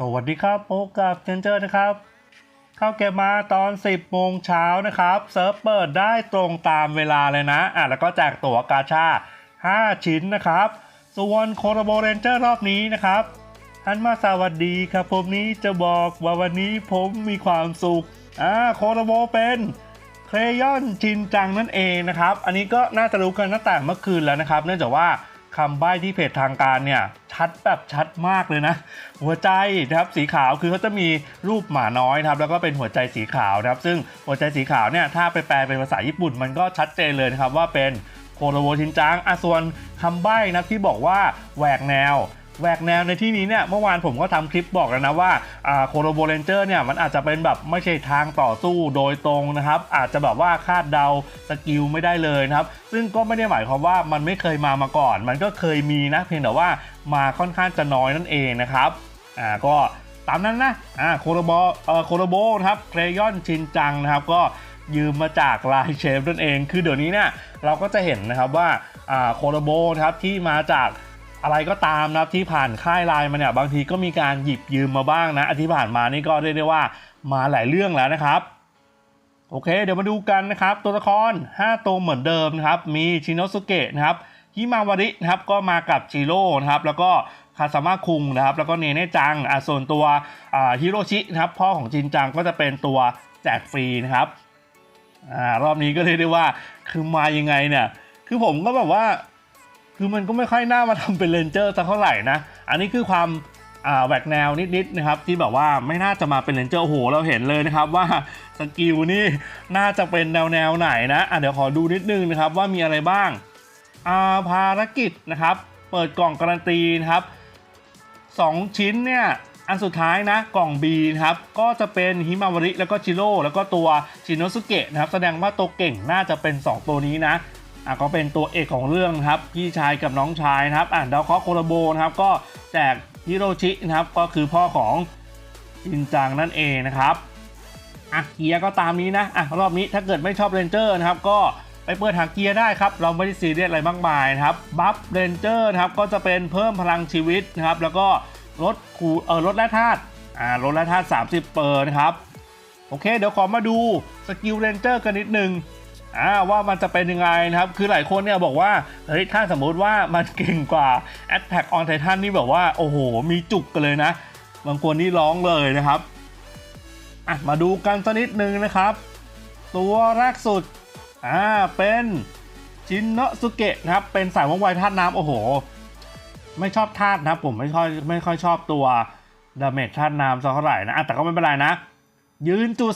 สวัสดีครับพบกับเจนเจอร์นะครับ เข้าเกมมาตอน 10โมงเช้านะครับเซิร์ฟเปิดได้ตรงตามเวลาเลยนะอะแล้วก็แจกตั๋วกาชา 5 ชิ้นนะครับ ส่วนโคโรโบเรนเจอร์รอบนี้นะครับฮันมาสวัสดีครับผมนี้จะบอกว่าวันนี้ผมมีความสุขอ่าโคโรโบเป็นเครยอนชินจังนั่นเองนะครับ อันนี้ก็น่าจะรู้กันตั้งแต่เมื่อคืนแล้วนะครับ เนื่องจากว่า คำใบ้ที่เพจทางการเนี่ยชัดแบบชัดมากเลยนะ หัวใจนะครับสีขาวคือเขาจะมีรูปหมาน้อยนะครับแล้วก็เป็นหัวใจสีขาวนะครับ ซึ่งหัวใจสีขาวเนี่ยถ้าไปแปลเป็นภาษาญี่ปุ่น มันก็ชัดเจนเลยนะครับว่าเป็นโคโรโบชินจังอะส่วนคำใบ้นะครับที่บอกว่าแหวกแนว แหวกแนวในที่นี้เนี่ยเมื่อวานผมก็ทำคลิปบอกแล้วนะว่าโคโรโบเรนเจอร์เนี่ยมันอาจจะเป็นแบบไม่ใช่ทางต่อสู้โดยตรงนะครับ อาจจะแบบว่าคาดเดาสกิลไม่ได้เลยนะครับ ซึ่งก็ไม่ได้หมายความว่ามันไม่เคยมามาก่อน มันก็เคยมีนะ เพียงแต่ว่ามาค่อนข้างจะน้อยนั่นเองนะครับอ่าก็ตามนั้นนะอ่าโคโรโบเอ่อโคโรโบนะครับเครยอนชินจังนะครับก็ยืมมาจากลายเชฟนั่นเอง คือเดี๋ยวนี้เนี่ยเราก็จะเห็นนะครับว่าอ่าโคโรโบนะครับที่มาจาก อะไรก็ตามนะครับที่ผ่านค่ายไลน์มาเนี่ยบางทีก็มีการหยิบยืมมาบ้างนะอันที่ผ่านมานี่ก็เรียกได้ว่ามาหลายเรื่องแล้วนะครับโอเค เดี๋ยวมาดูกันนะครับ ตัวละคร 5 ตัวเหมือนเดิมนะครับ มีชินโนสุเกะนะครับฮิมาวารินะครับก็มากับจิโร่นะครับ แล้วก็คาซามะคุงนะครับ แล้วก็เนเน่จังอะส่วนตัวอ่าฮิโรชินะครับ พ่อของจินจังก็จะเป็นตัวแจกฟรีนะครับอ่ารอบนี้ก็เรียกได้ว่าคือมายังไงเนี่ย คือผมก็แบบว่า คือมันก็ไม่ค่อยน่ามาทำเป็นเลนเจอร์สักเท่าไหร่นะ อันนี้คือความแหวกแนวนิดๆนะครับที่แบบว่าไม่น่าจะมาเป็นเลนเจอร์โอ้โหเราเห็นเลยนะครับว่าสกิลนี่น่าจะเป็นแนวแนวไหนนะอะเดี๋ยวขอดูนิดนึงนะครับว่ามีอะไรบ้างอาภารกิจนะครับ เปิดกล่องการันตีนะครับ 2 ชิ้นเนี่ยอันสุดท้ายนะกล่อง B นะครับก็จะเป็นฮิมาวาริแล้วก็จิโร่แล้วก็ตัวชินโนสุเกะนะครับแสดงว่าตัวเก่งน่าจะเป็น 2 ตัวนี้นะ อะก็เป็นตัวเอกของเรื่องครับพี่ชายกับน้องชายนะครับอ่านดาวเคราะห์โคโรโบนะครับก็แจกฮิโรชินะครับก็คือพ่อของชินจังนั่นเองนะครับอะเกียร์ก็ตามนี้นะอะรอบนี้ถ้าเกิดไม่ชอบเรนเจอร์นะครับก็ไปเปิดหาเกียร์ได้ครับ เราไม่ได้ซีเรียสอะไรมากมายนะครับบัฟเรนเจอร์นะครับก็จะเป็นเพิ่มพลังชีวิตนะครับแล้วก็ลดคูเออลดแร่ธาตุอ่าลดแร่ธาตุ30 เปอร์นะครับ โอเค เดี๋ยวขอมาดูสกิลเรนเจอร์กันนิดนึง อ่าว่ามันจะเป็นยังไงนะครับ คือหลายคนเนี่ยบอกว่าเฮ้ยถ้าสมมุติว่ามันเก่งกว่า Attack on Titan นี่แบบว่า โอ้โห มีจุกกันเลยนะ บางคนนี่ร้องเลยนะครับอะมาดูกันสักนิดนึงนะครับ ตัวแรกสุดอ่าเป็นชินโนสุเกะนะครับ เป็นสายว่องไวธาตุน้ำโอ้โห ไม่ชอบธาตุนะผมไม่ค่อยไม่ค่อยชอบตัวดาเมจธาตุน้ำสักเท่าไหร่นะอะแต่ก็ไม่เป็นไรนะ ยืนจุด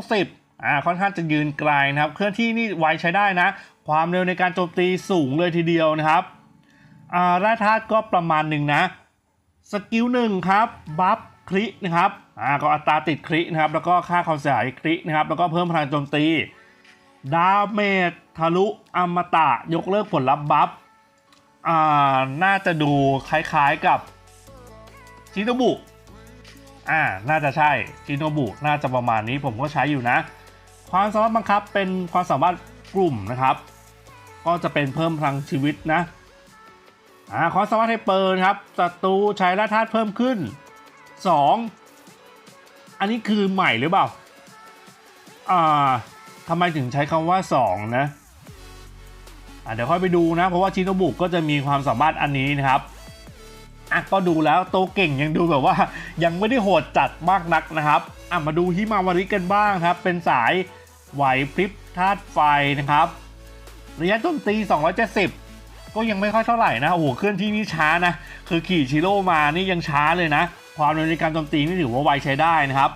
360 อ่าค่อนข้างจะยืนไกลนะครับ เคลื่อนที่นี่ไวใช้ได้นะ ความเร็วในการโจมตีสูงเลยทีเดียวนะครับอ่าแร่ธาตุก็ประมาณหนึ่งนะ สกิลหนึ่งครับบัฟครินะครับอ่าก็อัตราติดครินะครับ แล้วก็ค่าความเสียหายครินะครับ แล้วก็เพิ่มพลังโจมตี ดาเมจทะลุอมตะยกเลิกผลลัพธ์บัฟอ่าน่าจะดูคล้ายๆกับชิโนบุอ่าน่าจะใช่ชิโนบุน่าจะประมาณนี้ผมก็ใช้อยู่นะ ความสามารถบังคับเป็นความสามารถกลุ่มนะครับ ก็จะเป็นเพิ่มพลังชีวิตนะอ่าความสามารถให้เปิดครับศัตรูใช้แร่ธาตุเพิ่มขึ้น 2 อันนี้คือใหม่หรือเปล่าอ่าทำไมถึงใช้คำว่า 2 นะอ่าเดี๋ยวค่อยไปดูนะ เพราะว่าชิโนบุก็จะมีความสามารถอันนี้นะครับ อะก็ดูแล้วโตวเก่งยังดูแบบว่า ยังไม่ได้โหดจัดมากนักนะครับอะมาดูฮิมาวาริกันบ้างครับ เป็นสายไหวพริบธาตุไฟนะครับระยะโจมตี 270 ก็ยังไม่ค่อยเท่าไหร่นะ โอ้โหเคลื่อนที่นี่ช้านะ คือขี่ชิโร่มานี่ยังช้าเลยนะ ความเร็วในการโจมตีนี่ถือว่าไวใช้ได้นะครับ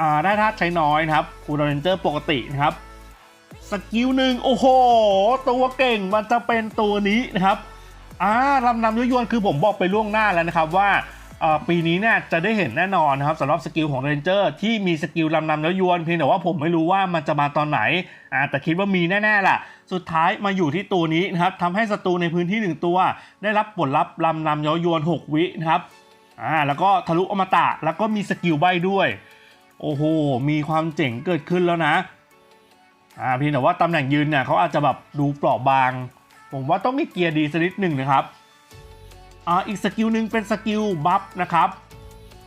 อ่าได้ธาตุใช้น้อยนะครับคูลเรนเจอร์ปกตินะครับสกิลหนึ่งโอ้โห ตัวเก่งมันจะเป็นตัวนี้นะครับ อ่าลำนำยุยวนคือผมบอกไปล่วงหน้าแล้วนะครับว่าปีนี้เนี่ยจะได้เห็นแน่นอนนะครับสำหรับสกิลของเรนเจอร์ที่มีสกิลลำนำแล้วยวนเพียงแต่ว่าผมไม่รู้ว่ามันจะมาตอนไหนแต่คิดว่ามีแน่ๆล่ะ สุดท้ายมาอยู่ที่ตัวนี้นะครับทำให้ศัตรูในพื้นที่ 1 ตัว ได้รับผลลัพธ์ลำนำย้อยวน 6 วินะครับอ่าแล้วก็ทะลุอมตะแล้วก็มีสกิลใบด้วย โอ้โห มีความเจ๋งเกิดขึ้นแล้วนะอ่าเพียงแต่ว่าตำแหน่งยืนเนี่ยเขาอาจจะแบบดูเปราะบาง ผมว่าต้องมีเกียร์ดีสักนิดหนึ่งนะครับอ่าอีกสกิลหนึ่งเป็นสกิลบัฟนะครับ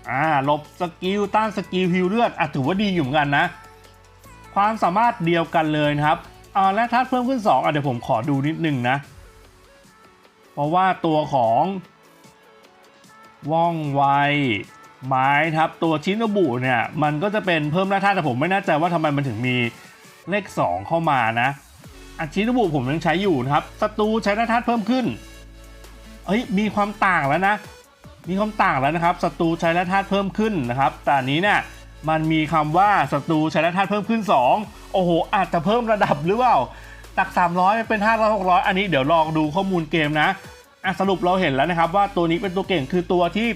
อ่าลบสกิลต้านสกิลฮิวเลือดอะถือว่าดีอยู่เหมือนกันนะ ความสามารถเดียวกันเลยนะครับอ่าและธาตุเพิ่มขึ้น 2อะเดี๋ยวผมขอดูนิดหนึ่งนะ เพราะว่าตัวของว่องไวไม้ครับตัวชินบุเนี่ยมันก็จะเป็นเพิ่มแร่ธาตุแต่ผมไม่แน่ใจว่าทำไมมันถึงมีเลข 2 เข้ามานะ อันชินบุผมยังใช้อยู่นะครับศัตรูใช้แร่ธาตุเพิ่มขึ้นเอ้ยมีความต่างแล้วนะ มีความต่างแล้วนะครับศัตรูใช้แร่ธาตุเพิ่มขึ้นนะครับแต่นี้เนี่ยมันมีคำว่าศัตรูใช้แร่ธาตุเพิ่มขึ้น 2 โอ้โห อาจจะเพิ่มระดับหรือเปล่าจาก300ไปเป็น500 600 อันนี้เดี๋ยวลองดูข้อมูลเกมนะอะสรุปเราเห็นแล้วนะครับว่าตัวนี้เป็นตัวเก่งคือตัวที่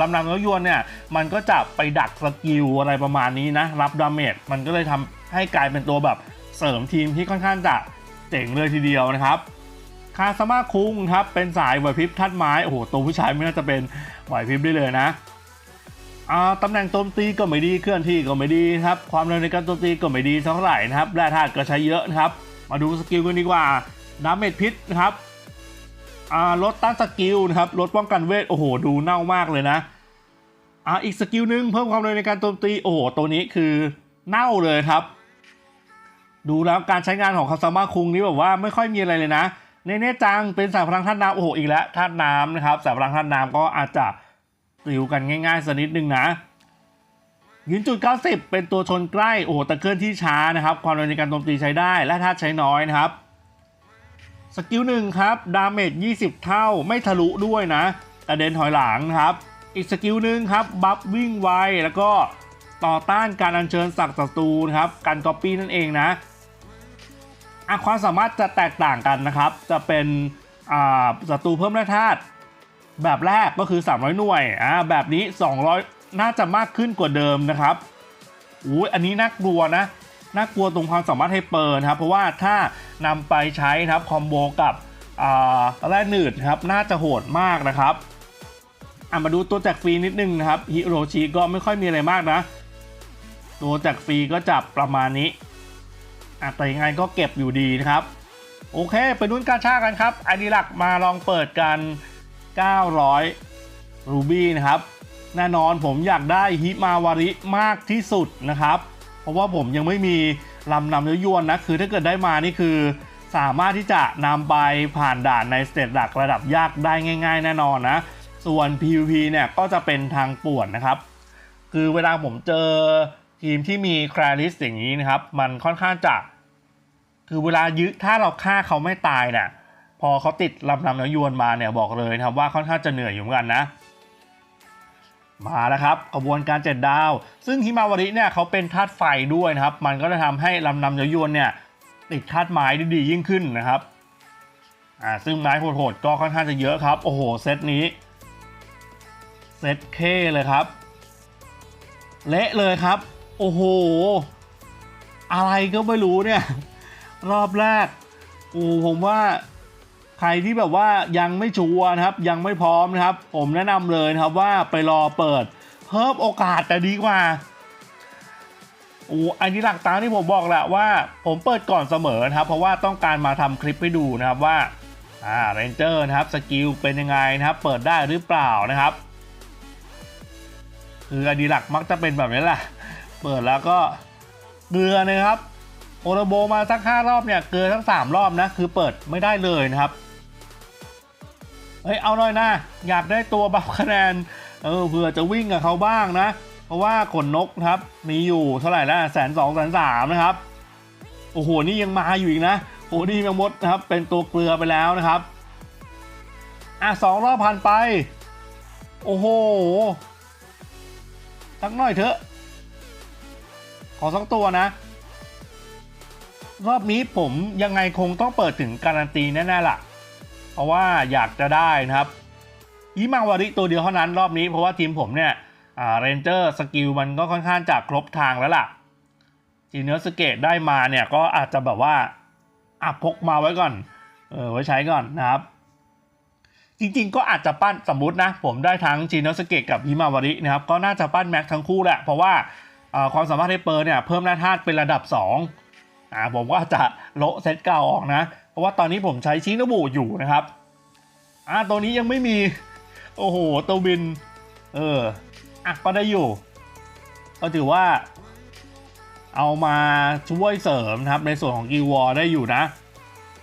ลำนำน้อยวนเนี่ยมันก็จะไปดักสกิลอะไรประมาณนี้นะรับดาเมจมันก็เลยทำให้กลายเป็นตัวแบบ เสริมทีมที่ค่อนข้างจะเจ๋งเลยทีเดียวนะครับ คาสมาคุงครับ เป็นสายไหวพริบทัดไม้ โอ้โห ตัวผู้ชายไม่น่าจะเป็นไหวพริบได้เลยนะอ่าตำแหน่งโจมตีก็ไม่ดีเคลื่อนที่ก็ไม่ดีครับ ความเร็วในการโจมตีก็ไม่ดีเท่าไหร่นะครับแร่ธาตุก็ใช้เยอะนะครับ มาดูสกิลกันดีกว่าดาเมจพิษนะครับอ่าลดต้านสกิลนะครับลดป้องกันเวท โอ้โห ดูเน่ามากเลยนะอ่าอีกสกิลหนึ่งเพิ่มความเร็วในการโจมตี โอ้โห ตัวนี้คือเน่าเลยครับ ดูแล้วการใช้งานของคาซามาคุงนี่แบบว่าไม่ค่อยมีอะไรเลยนะเนเน่จังเป็นสายพลังธาตุน้ำโอ้โหอีกแล้วธาตุน้ำนะครับสายพลังธาตุน้ำก็อาจจะติวกันง่ายๆสักนิดนึงนะยืนจุด 90 เป็นตัวชนใกล้โอ้โแต่เคลื่อนที่ช้านะครับความเร็วในการโจมตีใช้ได้และธาตุใช้น้อยนะครับสกิลหนึ่งครับดาเมจ20 เท่าไม่ทะลุด้วยนะกระเด็นถอยหลังนะครับ อีกสกิลหนึ่งครับบัฟวิ่งไวแล้วก็ต่อต้านการอัญเชิญศักศัตรูนะครับการก๊อปปี้นั่นเองนะ อะความสามารถจะแตกต่างกันนะครับ จะเป็นอ่าศัตรูเพิ่มแร่ธาตุแบบแรกก็คือ 300 หน่วยอ่าแบบนี้ 200 น่าจะมากขึ้นกว่าเดิมนะครับอุ้ยอันนี้น่ากลัวนะน่ากลัวตรงความสามารถไฮเปอร์นะครับ เพราะว่าถ้านำไปใช้นะครับคอมโบกับแร่หนืดครับน่าจะโหดมากนะครับมาดูตัวแจกฟรีนิดนึงนะครับฮิโรชิก็ไม่ค่อยมีอะไรมากนะ ตัวแจกฟรีก็จับประมาณนี้ อะแต่ยังไงก็เก็บอยู่ดีนะครับ โอเคไปลุ้นกาชากันครับไอดีหลักมาลองเปิดกัน 900 รูบี้นะครับ แน่นอนผมอยากได้ฮิมาวาริมากที่สุดนะครับ เพราะว่าผมยังไม่มีลำนำเนื้อยวนนะ คือถ้าเกิดได้มานี่คือ สามารถที่จะนำไปผ่านด่านในสเตจหลักระดับยากได้ง่าย ๆ แน่นอนนะ ส่วน PVP เนี่ยก็จะเป็นทางป่วนนะครับ คือเวลาผมเจอทีมที่มีคลาริสอย่างนี้นะครับ มันค่อนข้างจะ คือเวลายึดถ้าเราฆ่าเขาไม่ตายเนี่ยพอเขาติดลำนำเนื้อยวนมาเนี่ยบอกเลยนะครับว่าค่อนข้างจะเหนื่อยอยู่เหมือนกันนะ มาแล้วครับกระบวนการเจ็ดดาว ซึ่งฮิมาวริเนี่ยเขาเป็นธาตุไฟด้วยนะครับ มันก็จะทำให้ลำนำเนื้อยวนเนี่ยติดธาตุไม้ได้ดียิ่งขึ้นนะครับอ่าซึ่งไม้โหดๆก็ค่อนข้างจะเยอะครับ โอ้โหเซตนี้เซตเคเลยครับ เละเลยครับ โอ้โห อะไรก็ไม่รู้เนี่ย รอบแรกโอ้ผมว่าใครที่แบบว่ายังไม่ชัวร์นะครับ ยังไม่พร้อมนะครับ ผมแนะนำเลยนะครับว่าไปรอเปิด เพิ่มโอกาสแต่ดีกว่าโอ้อันนี้หลักตามที่ผมบอกแหละว่า ผมเปิดก่อนเสมอนะครับ เพราะว่าต้องการมาทำคลิปให้ดูนะครับว่าอ่าเรนเจอร์นะครับสกิลเป็นยังไงนะครับ เปิดได้หรือเปล่านะครับ คืออดีหลักมักจะเป็นแบบนี้แหละ เปิดแล้วก็เกลือนะครับ โอโรโบมาสักห้ารอบเนี่ย เกลือทั้งสามรอบนะ คือเปิดไม่ได้เลยนะครับ เฮ้ย เอาหน่อยนะ อยากได้ตัวบัฟคะแนน เออเผื่อจะวิ่งกับเขาบ้างนะ เพราะว่าขนนกครับ มีอยู่เท่าไหร่ล้วแสนสองแสนสามนะครับ โอ้โห นี่ยังมาอยู่อีกนะโอ้นี่แมงมดนะครับ เป็นตัวเกลือไปแล้วนะครับ อะสองรอบผ่านไป โอ้โหสักหน่อยเถอะ ขอสักตัวนะ รอบนี้ผมยังไงคงต้องเปิดถึงการันตีแน่ๆล่ะ เพราะว่าอยากจะได้นะครับยิมาวาริตัวเดียวเท่านั้นรอบนี้เพราะว่าทีมผมเนี่ยเรนเจอร์สกิลมันก็ค่อนข้างจะครบทางแล้วล่ะจีเนอร์สเกตได้มาเนี่ยก็อาจจะแบบว่าอะพกมาไว้ก่อน เออไว้ใช้ก่อนนะครับ จริงๆก็อาจจะปั้นสมมตินะ ผมได้ทั้งจีโนสเกตกับฮิมาวารินะครับก็น่าจะปั้นแม็กทั้งคู่แหละ เพราะว่าความสามารถในเปอร์เนี่ยเพิ่มหน้าธาตุเป็นระดับ 2 อ่าผมว่าจะโละเซตเก่าออกนะ เพราะว่าตอนนี้ผมใช้ชินบุอยู่นะครับอ่าตัวนี้ยังไม่มี โอ้โหตัวบิน เอออะก็ได้อยู่ ก็ถือว่า เอามาช่วยเสริมนะครับ ในส่วนของกีวอร์ได้อยู่นะ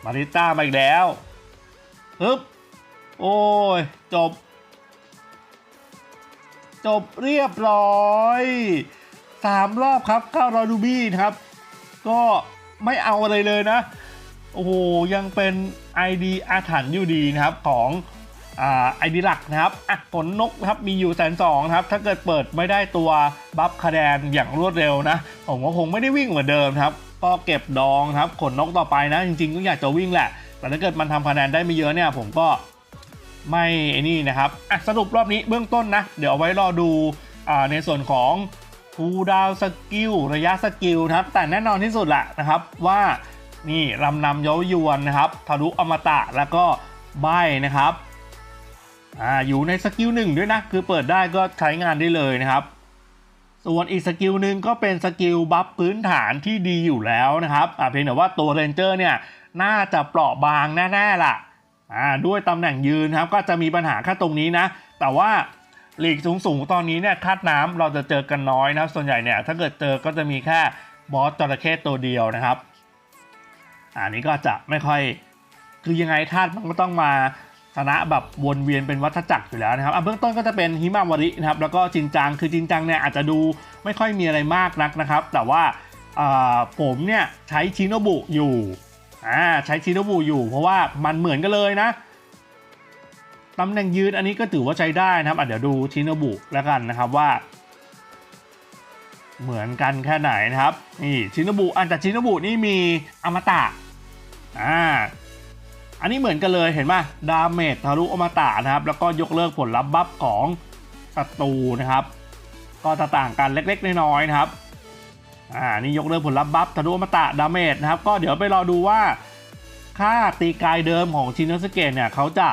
มาริต้ามาอีกแล้วฮึบโอ้ย จบ จบเรียบร้อยสามรอบครับเข้ารอดูบี้นะครับ ก็ ไม่เอาอะไรเลยนะ โอ้โห ยังเป็น ID อาถรรพ์อยู่ดีนะครับของไอดีหลักนะครับอะขนนกนครับมีอยู่แสนสองครับ ถ้าเกิดเปิดไม่ได้ตัวบัฟคะแนนอย่างรวดเร็วนะ ผมก็คงไม่ได้วิ่งเหมือนเดิมครับ ก็เก็บดองครับ ขนนกต่อไปนะ จริงๆ ก็อยากจะวิ่งแหละ แต่ถ้าเกิดมันทำคะแนนได้ไม่เยอะเนี่ย ผมก็ไม่ไอ้นี่นะครับอะสรุปรอบนี้เบื้องต้นนะ เดี๋ยวเอาไว้รอดูอในส่วนของ คูดาวสกิลระยะสกิลนะครับ แต่แน่นอนที่สุดแหละนะครับว่านี่ลำนำเย้ายวนนะครับทะลุอมตะแล้วก็ใบนะครับอ่าอยู่ในสกิลหนึ่งด้วยนะ คือเปิดได้ก็ใช้งานได้เลยนะครับ ส่วนอีกสกิลหนึ่งก็เป็นสกิลบัฟพื้นฐานที่ดีอยู่แล้วนะครับอ่าเพียงแต่ว่าตัวเรนเจอร์เนี่ยน่าจะเปราะบางแน่ๆล่ะอ่าด้วยตำแหน่งยืนครับก็จะมีปัญหาแค่ตรงนี้นะ แต่ว่า ลีกสูงๆตอนนี้เนี่ยคาดน้ำเราจะเจอกันน้อยนะครับ ส่วนใหญ่เนี่ยถ้าเกิดเจอก็จะมีแค่บอสจระเข้ตัวเดียวนะครับ อันนี้ก็จะไม่ค่อยคือยังไงธาตุมันก็ต้องมาชนะแบบวนเวียนเป็นวัฏจักรอยู่แล้วนะครับอะเบื้องต้นก็จะเป็นฮิมาวรินะครับแล้วก็จินจังคือจินจังเนี่ยอาจจะดูไม่ค่อยมีอะไรมากนักนะครับ แต่ว่าผมเนี่ยใช้ชิโนบุอยู่ใช้ชิโนบุอยู่ เพราะว่ามันเหมือนกันเลยนะ ตำแหน่งยืนอันนี้ก็ถือว่าใช้ได้นะครับอะเดี๋ยวดูชินบุแล้วกันนะครับว่า เหมือนกันแค่ไหนนะครับนี่ชินบุอันแต่ชินบุนี่มีอมตะอ่าอันนี้เหมือนกันเลยเห็นไหมดาเมจทะลุอมตะนะครับ แล้วก็ยกเลิกผลลัพธ์บัฟของศัตรูนะครับ ก็จะต่างกันเล็กๆน้อยๆนะครับอ่านี่ยกเลิกผลลัพธ์บัฟทะลุอมตะดาเมจนะครับ ก็เดี๋ยวไปรอดูว่าค่าตีกายเดิมของชินโนสเกะเนี่ยเขาจะ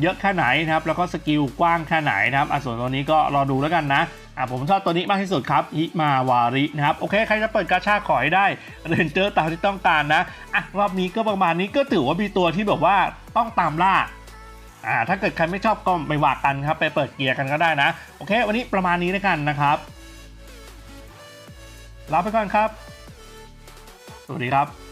เยอะแค่ไหนนะครับแล้วก็สกิลกว้างแค่ไหนนะครับอะส่วนตัวนี้ก็รอดูแล้วกันนะอะผมชอบตัวนี้มากที่สุดครับฮิมาวารินะครับ โอเค ใครจะเปิดกาชาขอให้ได้เรนเจอร์ตามที่ต้องการนะอะรอบนี้ก็ประมาณนี้ก็ถือว่ามีตัวที่แบบว่าต้องตามล่าอ่าถ้าเกิดใครไม่ชอบก็ไม่ว่ากันครับ ไปเปิดเกียร์กันก็ได้นะ โอเค วันนี้ประมาณนี้แล้วกันนะครับลาไปก่อนครับ สวัสดีครับ